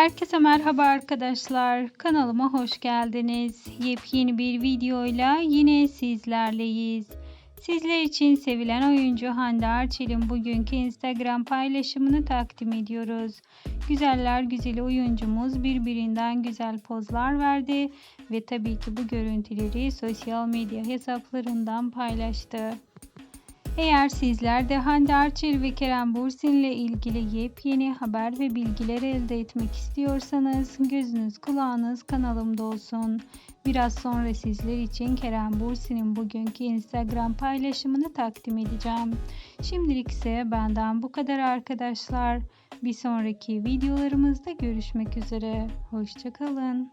Herkese merhaba arkadaşlar. Kanalıma hoş geldiniz. Yepyeni bir videoyla yine sizlerleyiz. Sizler için sevilen oyuncu Hande Erçel'in bugünkü Instagram paylaşımını takdim ediyoruz. Güzeller güzeli oyuncumuz birbirinden güzel pozlar verdi ve tabii ki bu görüntüleri sosyal medya hesaplarından paylaştı. Eğer sizler de Hande Erçel ve Kerem Bürsin ile ilgili yepyeni haber ve bilgiler elde etmek istiyorsanız gözünüz kulağınız kanalımda olsun. Biraz sonra sizler için Kerem Bürsin'in bugünkü Instagram paylaşımını takdim edeceğim. Şimdilik ise benden bu kadar arkadaşlar. Bir sonraki videolarımızda görüşmek üzere. Hoşçakalın.